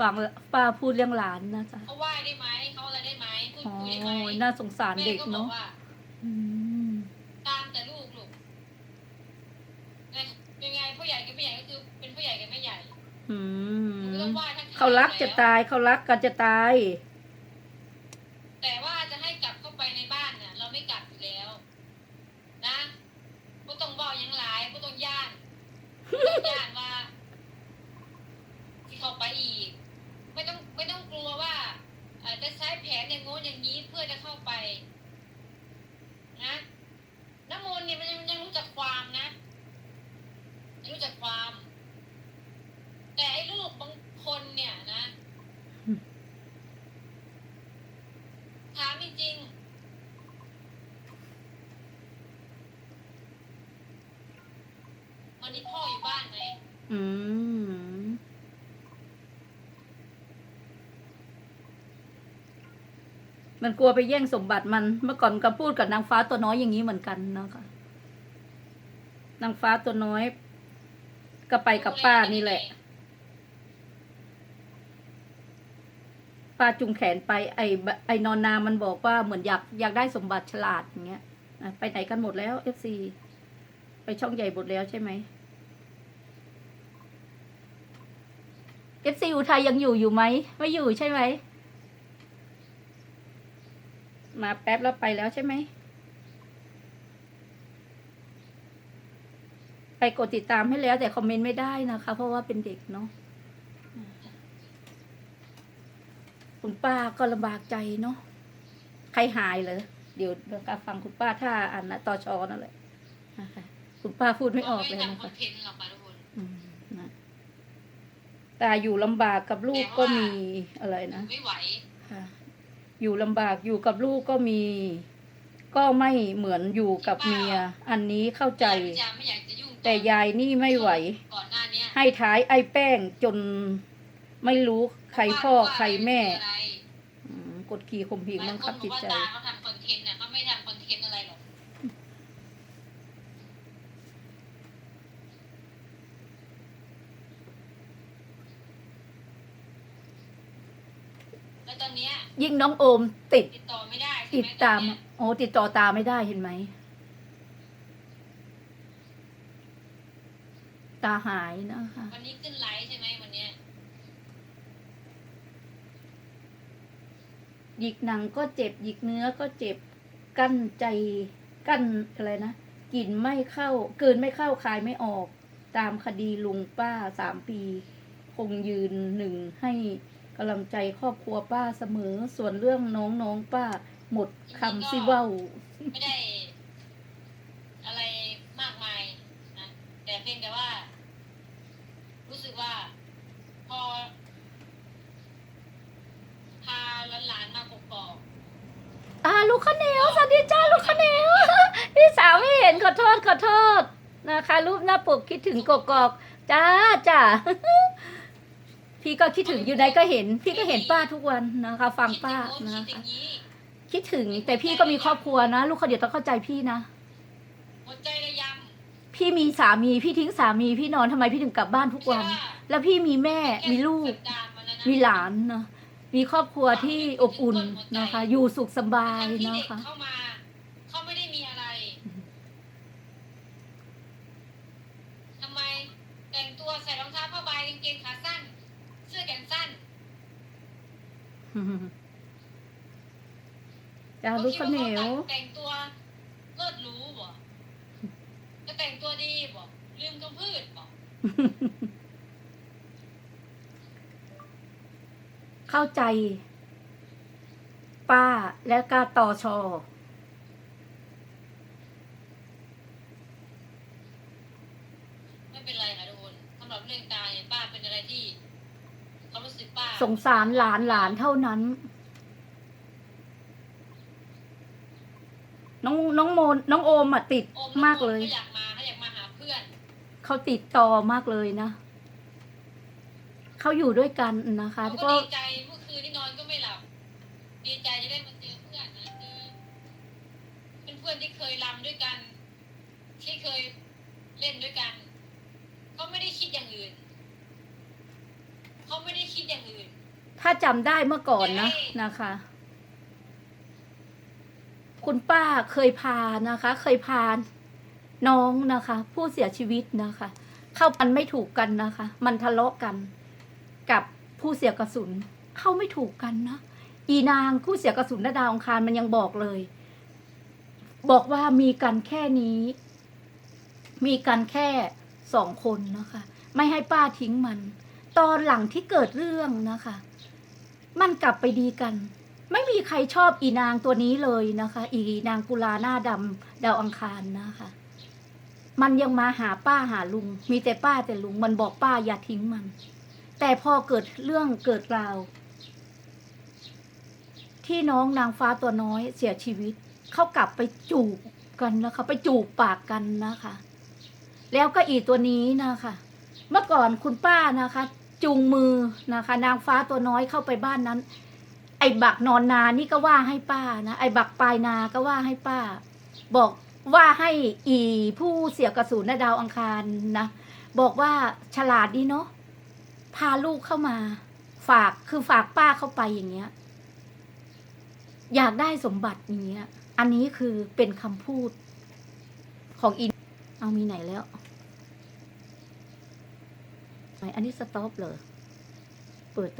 ฟังป้าพูดเรื่องหลานนะจ๊ะเขาไหว้ได้ไหมเขาอะไรได้ไหมพูดอ๋อคุยได้ไหมน่าสงสารแม่เด็กก็บอกเนาะว่าอืมตามแต่ลูกลูกไงยังไงผู้ใหญ่กับไม่ใหญ่ก็คือเป็นผู้ใหญ่กับไม่ใหญ่อืหนูก็มต้องไหว้ทั้งเขารักจะตายเขารักกันจะตาย แต่ว่าจะให้กลับเข้าไปในบ้านเนี่ยเราไม่กลับอยู่แล้ว นะก็ต้องบอกยังหลายก็ต้องย่านบ่ต้องย่านว่า ที่เขาไปอีก ไม่ต้องไม่ต้องกลัวว่าเอ่อจะใช้แผนอย่างโน้นอย่างนี้เพื่อจะเข้าไปนะน้ำมนต์เนี่ยมันยังยังรู้จักความนะยังรู้จักความ แต่ไอ้ลูกบางคนเนี่ยนะ อืม ถามจริงๆวันนี้พ่ออยู่บ้านไหมอืม มันกลัวไปแย่งสมบัติมัน เมื่อก่อนก็พูดกับนางฟ้าตัวน้อยอย่างนี้เหมือนกันนะคะนางฟ้าตัวน้อย ก็ไปกับป้านี่แหละ ป้าจุงแขนไปไอ้ไอ้นอนนามันบอกว่าเหมือนอยากอยากได้สมบัติฉลาดอย่างเงี้ยไปไหนกันหมดแล้วเอฟซีไปช่องใหญ่หมดแล้วใช่ไหมเอฟซีอุทัยยังอยู่อยู่ไหมไม่อยู่ใช่ไหมมาแป๊บแล้วไปแล้วใช่ไหมไปกดติดตามให้แล้วแต่คอมเมนต์ไม่ได้นะคะ เพราะว่าเป็นเด็กเนาะ คุณป้าก็ลำบากใจเนาะใครหายเหรอเดี๋ยวเดี๋ยวการฟังคุณป้าถ้าอ่านนะต่อชอนั่นแหละนะคะคุณป้าพูดไม่ออกเลยไม่นะทำคอคะนเทนต์หรอกค่ะทุกคนอืมนะแต่อยู่ลำบากกับลูกก็มีอะไรนะไม่ไหวค่ะอยู่ลำบากอยู่กับลูกก็มี ก็ไม่เหมือนอยู่กับเมีย อันนี้เข้าใจพี่จาไม่อยากจะยุ่งแต่ยายนี่ไม่ไหวก่อนหน้าเนี้ยให้ท้ายไอ้แป้งจน ไม่รู้ใครพ่อใครแม่อะไรอืมกดขี่ข่มเหงบังคับจิตใจหลายคนบอกว่าตาเขาทำคอนเทนต์เนี่ยเขาไม่ทำคอนเทนต์อะไรหรอกแล้วตอนเนี้ยยิ่งน้องโอมติด ติดต่อไม่ได้ใช่ติดไหมตาม อนเนี้ยโอ้ติดต่อตาไม่ได้เห็นไหม ตาหายนะคะ วันนี้ขึ้นไลฟ์ใช่ไหมวันเนี้ย หยิกหนังก็เจ็บหยิกเนื้อก็เจ็บกั้นใจกั้นอะไรนะกลิ่นไม่เข้าเกินไม่เข้าคายไม่ออก ตามคดีลุงป้าสามปี คงยืนหนึ่งให้กำลังใจครอบครัวป้าเสมอส่วนเรื่องน้องน้องป้าหมดคำสิเว้าไม่ได้ อะไรมากมายนะแต่เพียงแต่ว่า รู้สึกว่า พอ พาหลานๆมากกอก อ่า ลูกข้าวเหนียวสวัสดีจ้าลูกข้าวเหนียวพี่สาวไม่เห็นขอโทษขอโทษนะคะ รูปหน้าปกคิดถึงกกอกจ้าจ้าพี่ก็คิดถึงอยู่ไหนก็เห็น พี่ก็เห็นป้าทุกวันนะคะ ฟังคิดป้าอย่างโน้นนะคิดอคะย่างนี้คิดถึงแต่พี่ก็มีครอบครัวนะ ลูกข้าวเหนียวต้องเข้าใจพี่นะหมดใจระยพี่มีสามีพี่ทิ้งสามีพี่นอนทำไมพี่ถึงกลับบ้านำทุกไม่วัใช่นว่าแล้วพี่มีแม่มีลูกสันดานมันนะนะมีหลานนะ มีครอบครัวที่อบอุ่นนะคะ อยู่สุขสบายทั้งที่นะเด็กคะเข้ามาเขาไม่ได้มีอะไรทำไมแต่งตัวใส่รองเท้าผ้าใบกางเกงขาสั้น เสื้อแขนสั้นจ้าลูกข้าวเหนียวแต่งตัวเลิศหรูบ่จะแต่งตัวดีบ่ลืมกำพืชบ่ เข้าใจ ป้าและกาต่อชอ ไม่เป็นไรค่ะทุกคนสำหรับเรื่องตาเนี่ยป้าเป็นอะไรที่ความรู้สึกป้าสงสารหลานหลานเท่านั้น น้องน้องโมนน้องโอมอะติดโอมากเลย เขาอยากมาเขาอยากมาหาเพื่อน เขาติดต่อมากเลยนะ เขาอยู่ด้วยกันนะคะเขาก็ก็ดีใจเมื่อคืนที่นอนก็ไม่หลับ ดีใจจะได้มาเจอเพื่อนนะเจอเป็นเพื่อนที่เคยรำด้วยกัน ที่เคยเล่นด้วยกันเขาไม่ได้คิดอย่างอื่นเขาไม่ได้คิดอย่างอื่น ถ้าจำได้เมื่อก่อนนะใช่นะคะ คุณป้าเคยพานะคะ เคยพาน้องนะคะ ผู้เสียชีวิตนะคะ เข้ามันไม่ถูกกันนะคะ มันทะเลาะกันกับ ผู้เสียกระสุนเข้าไม่ถูกกันนะอีนางผู้เสียกระสุนและดาวอังคารมันยังบอกเลย บอกว่ามีกันแค่นี้ มีกันแค่สองคนนะคะ ไม่ให้ป้าทิ้งมัน ตอนหลังที่เกิดเรื่องนะคะ มันกลับไปดีกัน ไม่มีใครชอบอีนางตัวนี้เลยนะคะ อีนางกุลาหน้าดำดาวอังคารนะคะ มันยังมาหาป้าหาลุง มีแต่ป้าแต่ลุง มันบอกป้าอย่าทิ้งมัน แต่พอเกิดเรื่องเกิดราว ที่น้องนางฟ้าตัวน้อยเสียชีวิต เขากลับไปจูบกันนะคะ ไปจูบปากกันนะคะ แล้วก็อีตัวนี้นะคะ เมื่อก่อนคุณป้านะคะ จูงมือนะคะ นางฟ้าตัวน้อยเข้าไปบ้านนั้น ไอ้บักนอนนานี่ก็ว่าให้ป้านะไอ้บักปลายนาก็ว่าให้ป้า บอกว่าให้อีผู้เสียกระสุนนะดาวอังคารนะ บอกว่าฉลาดดีเนาะ พาลูกเข้ามา ฝากคือฝากป้าเข้าไปอย่างเงี้ย อยากได้สมบัติอย่างเงี้ย อันนี้คือเป็นคำพูดของอิน เอามีไหนแล้วไหนอันนี้สต็อปเลยเปิดตัว